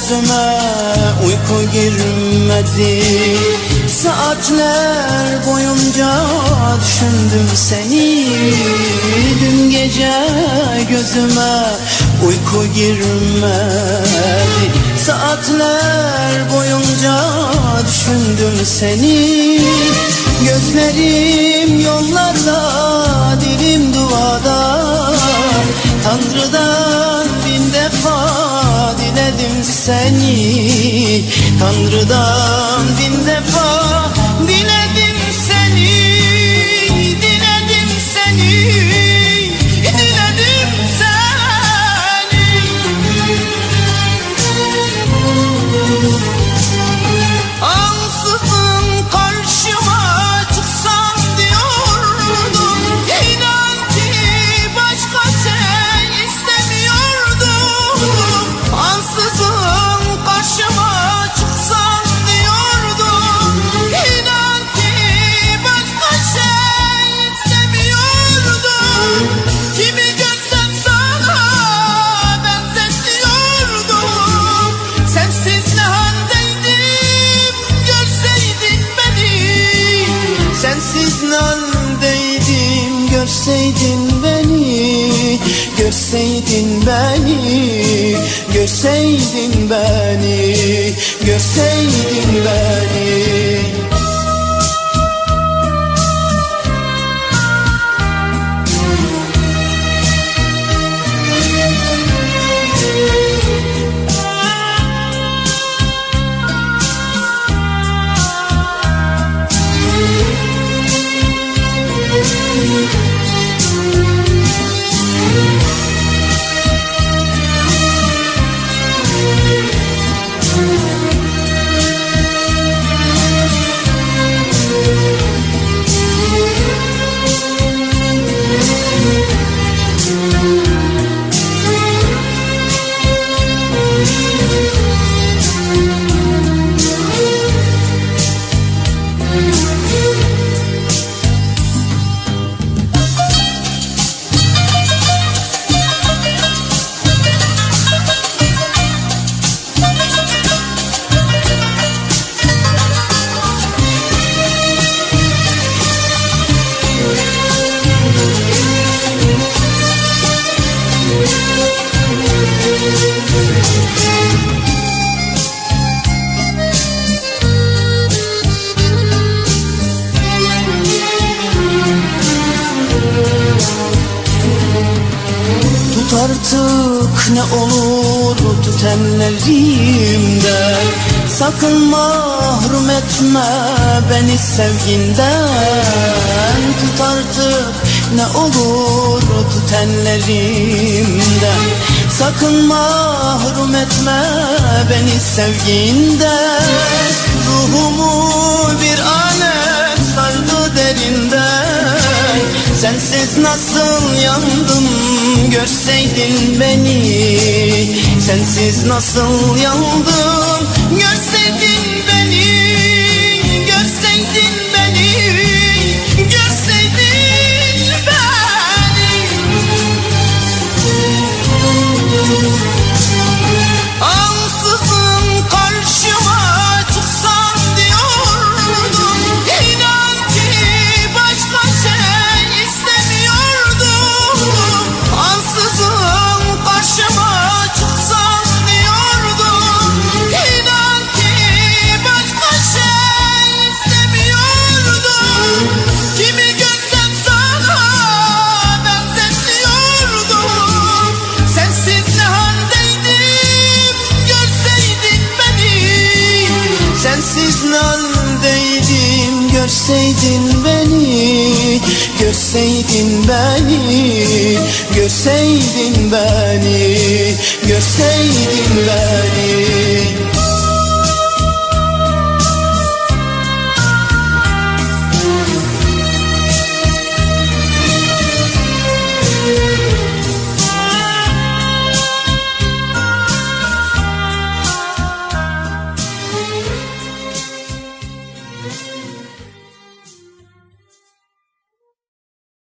Gözüme uyku girmedi. Saatler boyunca düşündüm seni. Dün gece gözüme uyku girmedi. Saatler boyunca düşündüm seni. Gözlerim yollarda, dilim duada Tanrı'dan seni Tanrı'dan bin defa görseydin beni Görseydin beni Görseydin beni Görseydin beni Tut artık ne olur tut ellerimden Sakın mahrum etme beni sevginden Tut artık ne olur tut ellerimden Sakın mahrum etme beni sevginden. Ruhumu bir alet sardı derinden. Sensiz nasıl yandım görseydin beni. Sensiz nasıl yandım görseydin beni Sensiz ne haldeydim görseydin beni Görseydin beni Görseydin beni Görseydin